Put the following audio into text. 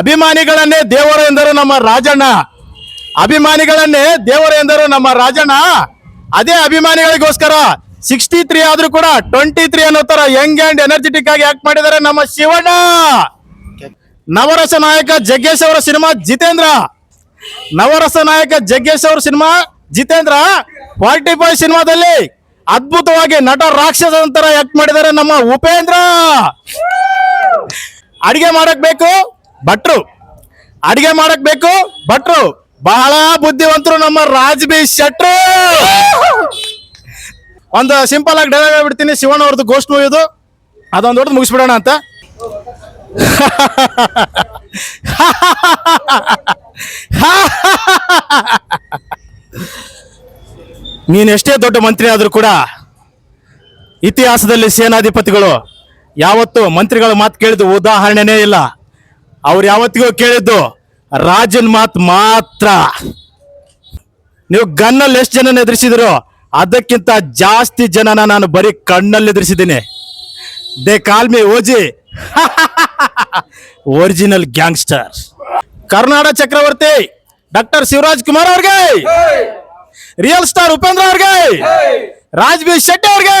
ಅಭಿಮಾನಿಗಳನ್ನೇ ದೇವರು ಎಂದರು ನಮ್ಮ ರಾಜಣ್ಣ. ಅಭಿಮಾನಿಗಳನ್ನೇ ದೇವರು ಎಂದರು ನಮ್ಮ ರಾಜಣ್ಣ. ಅದೇ ಅಭಿಮಾನಿಗಳಿಗೋಸ್ಕರ ಸಿಕ್ಸ್ಟಿ ತ್ರೀ ಆದ್ರೂ ಕೂಡ ಟ್ವೆಂಟಿ ತ್ರೀ ಅನ್ನೋ ತರ ಯಂಗ್ ಅಂಡ್ ಎನರ್ಜೆಟಿಕ್ ಆಗಿ ಆಕ್ಟ್ ಮಾಡಿದ್ದಾರೆ ನಮ್ಮ ಶಿವಣ್ಣ. ನವರಸ ನಾಯಕ ಜಗ್ಗೇಶ್ ಅವರ ಸಿನಿಮಾ ಜಿತೇಂದ್ರ. ನವರಸ ನಾಯಕ ಜಗ್ಗೇಶ್ ಅವರ ಸಿನಿಮಾ ಜಿತೇಂದ್ರ. ಫಾರ್ಟಿ ಫೈವ್ ಸಿನಿಮಾದಲ್ಲಿ ಅದ್ಭುತವಾಗಿ ನಟ ರಾಕ್ಷಸ ತರ ಆಕ್ಟ್ ಮಾಡಿದ್ದಾರೆ ನಮ್ಮ ಉಪೇಂದ್ರ. ಅಡಿಗೆ ಮಾಡಕ್ ಬೇಕು. ಭಟ್ರು, ಅಡಿಗೆ ಮಾಡಕ್ ಬೇಕು? ಭಟ್ರು, ಬಹಳ ಬುದ್ಧಿವಂತರು ನಮ್ಮ ರಾಜ್ ಬಿ ಶೆಟ್ರು. ಒಂದು ಸಿಂಪಲ್ ಆಗಿ ಡೈಲಾಗ್ ಬಿಡ್ತೀನಿ ಶಿವಣ್ಣ ಅವ್ರದ್ದು ಗೋಸ್ಟ್ ಮೂವಿ ಇದು. ಅದೊಂದು ಹೊಡೆದು ಮುಗಿಸ್ಬಿಡೋಣ ಅಂತ. ನೀನ್ ಎಷ್ಟೇ ದೊಡ್ಡ ಮಂತ್ರಿ ಆದ್ರೂ ಕೂಡ ಇತಿಹಾಸದಲ್ಲಿ ಸೇನಾಧಿಪತಿಗಳು ಯಾವತ್ತು ಮಂತ್ರಿಗಳ ಮಾತು ಕೇಳಿದ ಉದಾಹರಣೆನೇ ಇಲ್ಲ. ಅವ್ರು ಯಾವತ್ತಿಗೂ ಕೇಳಿದ್ದು ರಾಜನ್ ಮಾತು ಮಾತ್ರ. ನೀವು ಗನ್ನಲ್ಲಿ ಎಷ್ಟು ಜನನ ಎದುರಿಸಿದ್ರು ಅದಕ್ಕಿಂತ ಜಾಸ್ತಿ ಜನನ ನಾನು ಬರೀ ಕಣ್ಣಲ್ಲಿ ಎದುರಿಸಿದ್ದೀನಿ. They call me OG. Original gangster. Karnataka Chakravarthy doctor Shivaraj Kumar ಅವ್ರಿಗೆ. ರಿಯಲ್ ಸ್ಟಾರ್ ಉಪೇಂದ್ರ ಅವ್ರಿಗೆ. ರಾಜ್ ಬಿ ಶೆಟ್ಟಿ ಅವ್ರಿಗೆ.